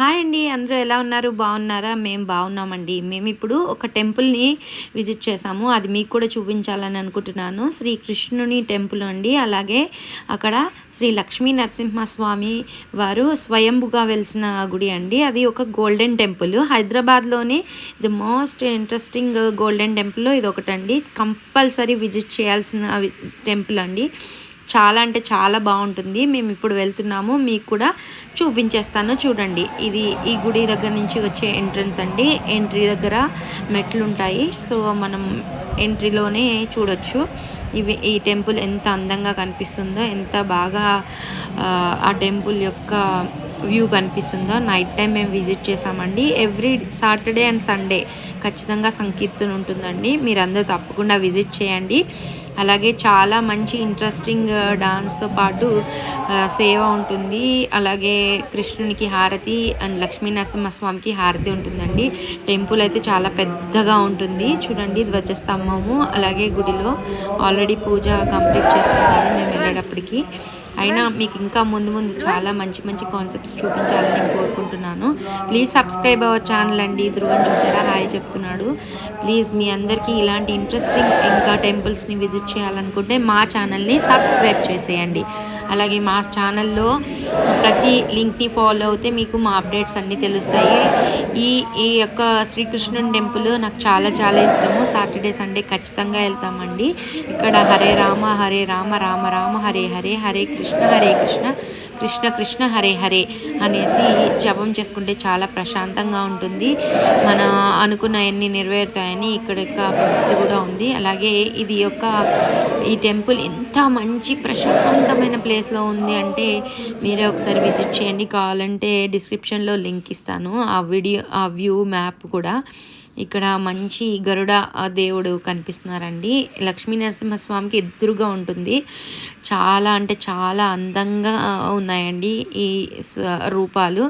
Hi అండి అందరూ ఎలా ఉన్నారు? బాగున్నారా? మేము బాగున్నామండి. మేము ఇప్పుడు ఒక టెంపుల్ని విజిట్ చేసాము. అది మీకు కూడా చూపించాలని అనుకుంటున్నాను. శ్రీకృష్ణుని టెంపుల్ అండి. అలాగే అక్కడ శ్రీ లక్ష్మీ నరసింహస్వామి వారు స్వయంభుగా వెలిసిన గుడి అండి. అది ఒక గోల్డెన్ టెంపుల్. హైదరాబాద్లోని the most interesting golden temple ఇది ఒకటండి కంపల్సరీ విజిట్ చేయాల్సిన టెంపుల్ అండి. చాలా అంటే చాలా బాగుంటుంది. మేము ఇప్పుడు వెళ్తున్నాము. మీకు కూడా చూపించేస్తాను. చూడండి. ఇది ఈ గుడి దగ్గర నుంచి వచ్చే ఎంట్రన్స్ అండి. ఎంట్రీ దగ్గర మెట్లు ఉంటాయి. సో మనం ఎంట్రీలోనే చూడొచ్చు. ఇవి ఈ టెంపుల్ ఎంత అందంగా కనిపిస్తుందో ఎంత బాగా ఆ టెంపుల్ యొక్క వ్యూ కనిపిస్తుందో. నైట్ టైం మేము విజిట్ చేసామండి ఎవ్రీ సాటర్డే అండ్ సండే ఖచ్చితంగా సంకీర్తన ఉంటుందండి. మీరందరూ తప్పకుండా విజిట్ చేయండి. అలాగే చాలా మంచి ఇంట్రెస్టింగ్ డాన్స్తో uh, పాటు uh, సేవ ఉంటుంది. అలాగే కృష్ణునికి హారతి అండ్ లక్ష్మీ నరసింహస్వామికి హారతి ఉంటుందండి. టెంపుల్ అయితే చాలా పెద్దగా ఉంటుంది. చూడండి ధ్వజస్తంభము అలాగే గుడిలో ఆల్రెడీ పూజ కంప్లీట్ చేసుకున్నారు మేము వెళ్ళేటప్పటికి. అయినా మీకు ఇంకా ముందు ముందు చాలా మంచి మంచి కాన్సెప్ట్స్ చూపించాలని నేను కోరుకుంటున్నాను. ప్లీజ్ సబ్స్క్రైబ్ అవర్ ఛానల్ అండి. ధ్రువం చూసారా? హాయ్ చెప్తున్నాడు. ప్లీజ్ మీ అందరికీ ఇలాంటి ఇంట్రెస్టింగ్ ఇంకా టెంపుల్స్ని విజిట్ చేయాలనుకుంటే మా ఛానల్ని సబ్స్క్రైబ్ చేసేయండి. అలాగే మా ఛానల్లో ప్రతి లింక్ని ఫాలో అవుతే మీకు మా అప్డేట్స్ అన్నీ తెలుస్తాయి. ఈ ఈ యొక్క శ్రీకృష్ణుని టెంపుల్ నాకు చాలా చాలా ఇష్టము. సాటర్డే సండే ఖచ్చితంగా వెళ్తామండి. ఇక్కడ హరే రామ హరే రామ రామ రామ హరే హరే హరే కృష్ణ హరే కృష్ణ కృష్ణ కృష్ణ హరే హరే అనేసి జపం చేసుకుంటే చాలా ప్రశాంతంగా ఉంటుంది. మన అనుకున్నవన్నీ నెరవేరుతాయని ఇక్కడ యొక్క ప్రసిద్ధి కూడా ఉంది. అలాగే ఇది యొక్క ఈ టెంపుల్ ఎంత మంచి ప్రశాంతమైన ప్లేస్లో ఉంది అంటే మీరే ఒకసారి విజిట్ చేయండి. కావాలంటే డిస్క్రిప్షన్లో లింక్ ఇస్తాను. ఆ వీడియో ఆ వ్యూ మ్యాప్ కూడా. ఇక్కడ మంచి గరుడ దేవుడు కనిపిస్తున్నారండి. లక్ష్మీ నరసింహస్వామికి ఎదురుగా ఉంటుంది. చాలా అంటే చాలా అందంగా ఉన్నాయండి ఈ రూపాలు.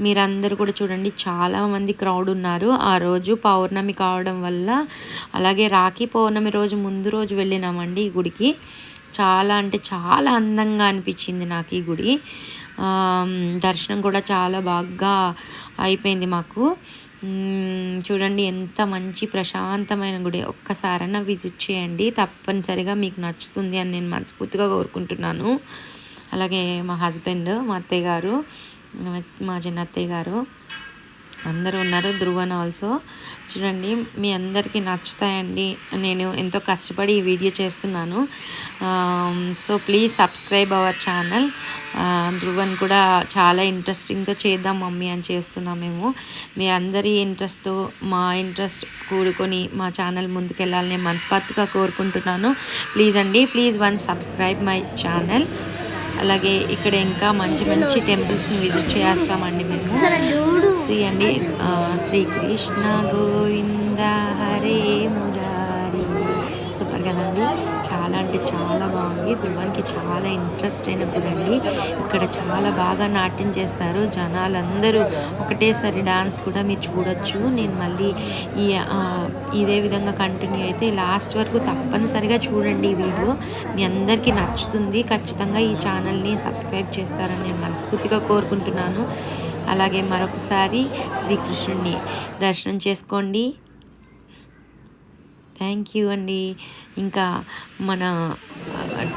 మీరందరూ కూడా చూడండి చాలామంది క్రౌడ్ ఉన్నారు. ఆ రోజు పౌర్ణమి కావడం వల్ల అలాగే రాఖీ పౌర్ణమి రోజు ముందు రోజు వెళ్ళినామండి ఈ గుడికి. చాలా అంటే చాలా అందంగా అనిపించింది నాకు ఈ గుడి. దర్శనం కూడా చాలా బాగా అయిపోయింది మాకు. చూడండి ఎంత మంచి ప్రశాంతమైన గుడి. ఒక్కసారైనా విజిట్ చేయండి. తప్పనిసరిగా మీకు నచ్చుతుంది అని నేను మనస్ఫూర్తిగా కోరుకుంటున్నాను. అలాగే మా హస్బెండ్ మా అత్తయ్య గారు మా చిన్న అత్తయ్య గారు అందరూ ఉన్నారు ధ్రువన్ ఆల్సో చూడండి మీ అందరికీ నచ్చుతాయండి. నేను ఎంతో కష్టపడి ఈ వీడియో చేస్తున్నాను. So please subscribe our channel Dhruvan కూడా చాలా ఇంట్రెస్టింగ్తో చేద్దాం మమ్మీ అని చేస్తున్నాం మేము. మీ అందరి ఇంట్రెస్ట్తో మా ఇంట్రెస్ట్ కూడుకొని మా ఛానల్ ముందుకెళ్ళాలని మనస్ఫూర్తిగా కోరుకుంటున్నాను. ప్లీజ్ అండి please one subscribe my channel అలాగే ఇక్కడ ఇంకా మంచి మంచి టెంపుల్స్ని విజిట్ చేస్తామండి మేము. శ్రీ అండి శ్రీకృష్ణ గోవింద హరే మురారి. సూపర్ కదండి. చాలా అంటే చాలా బాగుంది. ధ్రువానికి చాలా ఇంట్రెస్ట్ అయిన అండి ఇక్కడ చాలా బాగా నాట్యం చేస్తారు. జనాలందరూ ఒకటేసారి డాన్స్ కూడా మీరు చూడొచ్చు. నేను మళ్ళీ ఈ ఇదే విధంగా కంటిన్యూ అయితే లాస్ట్ వరకు తప్పనిసరిగా చూడండి ఈ వీడియో. మీ అందరికీ నచ్చుతుంది. ఖచ్చితంగా ఈ ఛానల్ని సబ్స్క్రైబ్ చేస్తారని నేను మనస్ఫూర్తిగా కోరుకుంటున్నాను. అలాగే మరొకసారి శ్రీకృష్ణుడిని దర్శనం చేసుకోండి. థ్యాంక్ యూ అండి. ఇంకా మన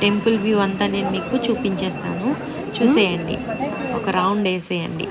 టెంపుల్ వ్యూ అంతా నేను మీకు చూపించేస్తాను. చూసేయండి. ఒక రౌండ్ వేసేయండి.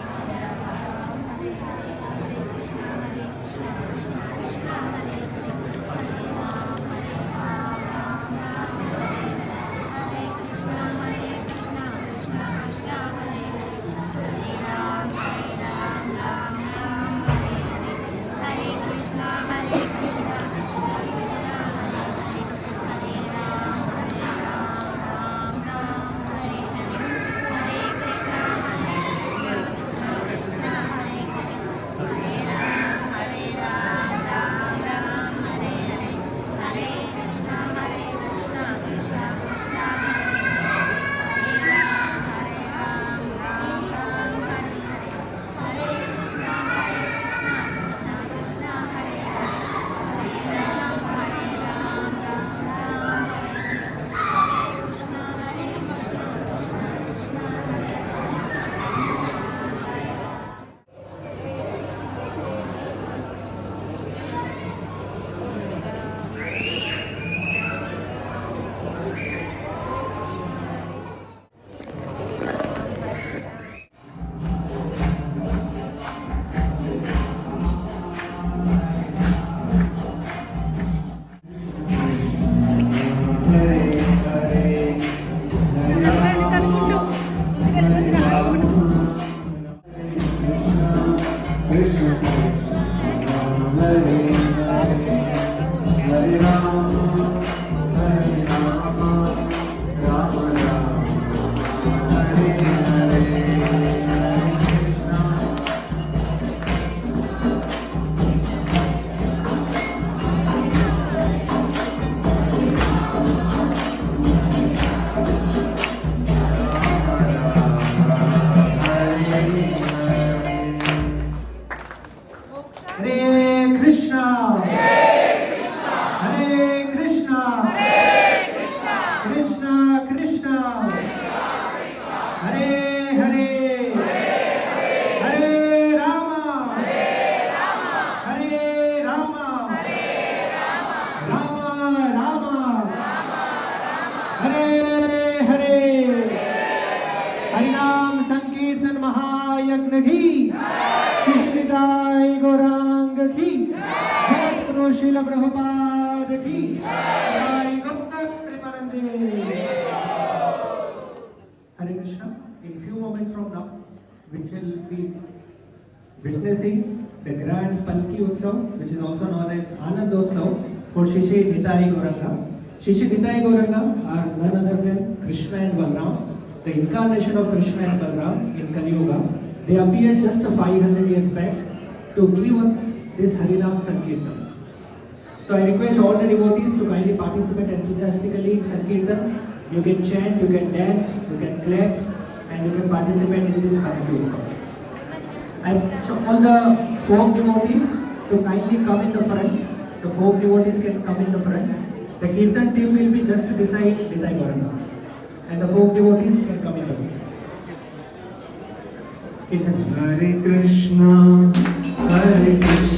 날 The incarnation of Krishna and Balram in Kali Yuga. They appeared just 500 years back to give us this Harinam Sankirtan. So I request all the devotees to kindly participate enthusiastically in Sankirtan. You can chant, you can dance, you can clap, and you can participate in this. I so all the folk devotees to kindly come in the front. The folk devotees can come in the front. The kirtan team will be just beside Gauranga. And the folk devotees can come in the team. Hare Krishna, Hare Krishna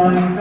time.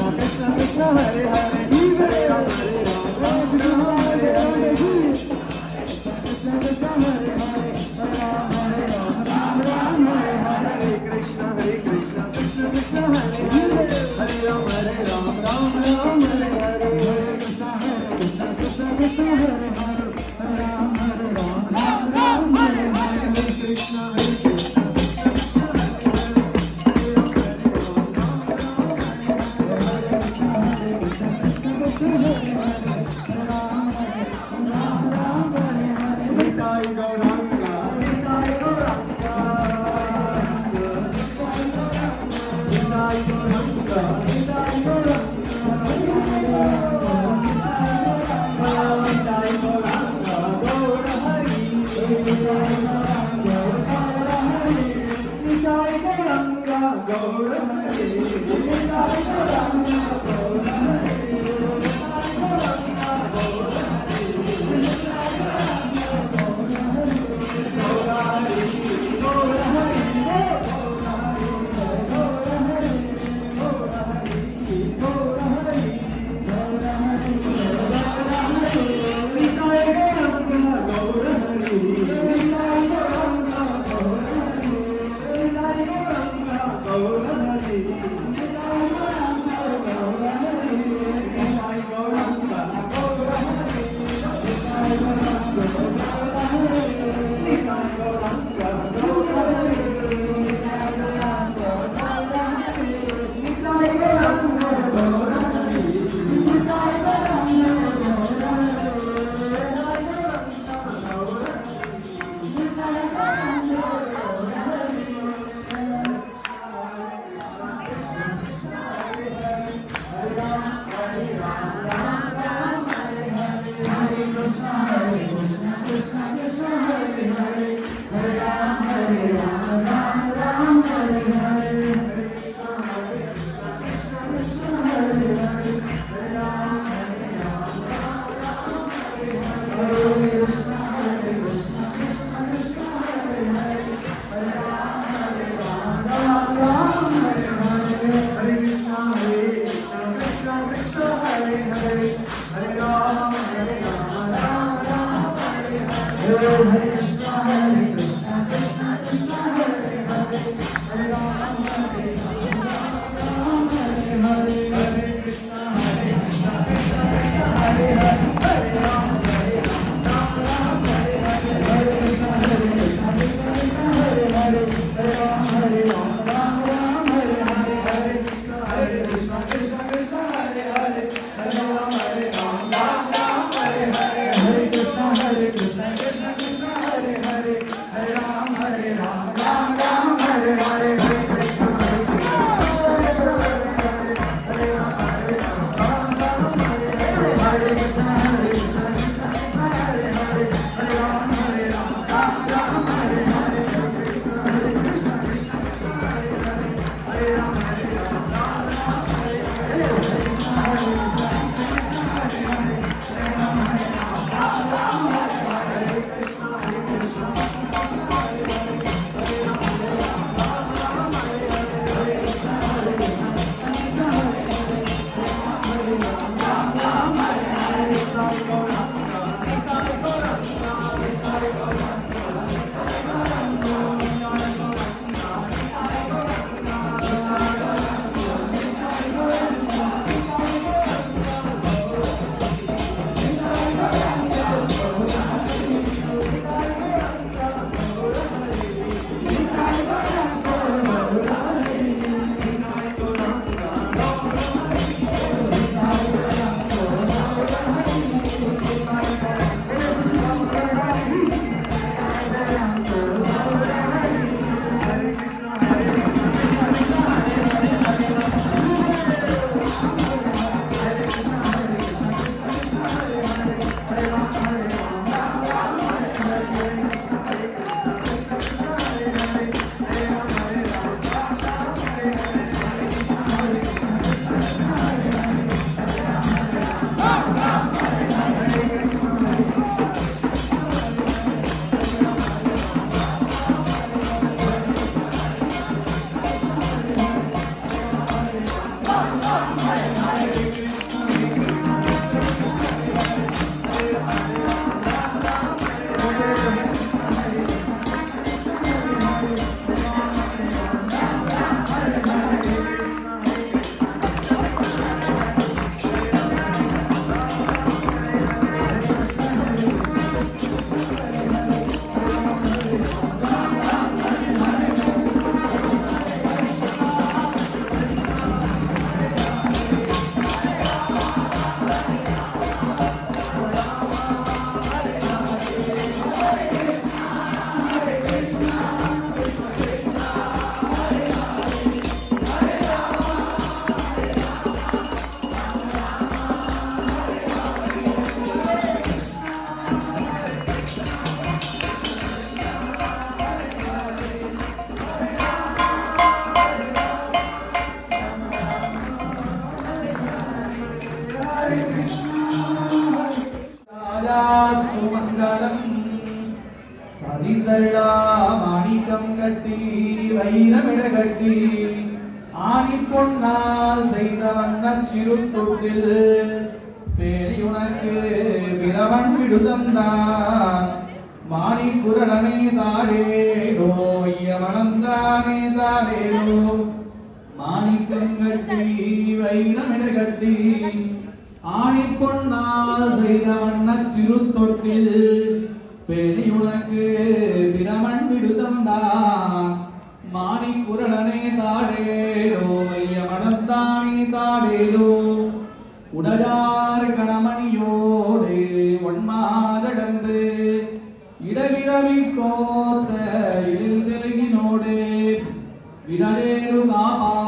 Krishna, Krishna Hare, Hare God. பொன்னால் செய்த சிறு தொட்டில் பேரி உனக்கு பிறவன் விடுதந்தான் மாணி குரணமே தாரேனோ ஐயவனந்தானே தாரேனோ மாணிக்கம் கட்டி வைரமிட கட்டி ஆணி பொன்னால் செய்த வண்ண சிறு தொட்டில் பேணி உனக்கு பிரமன் விடுதந்தான் மாணி குரலனே தாடேலோ கந்தானி தாடேலோ உடையார் கணமணியோடு ஒன்மாதடந்து இடவிரவி கோத்த இழுந்தெழுகினோடு இடவேலு காப்பா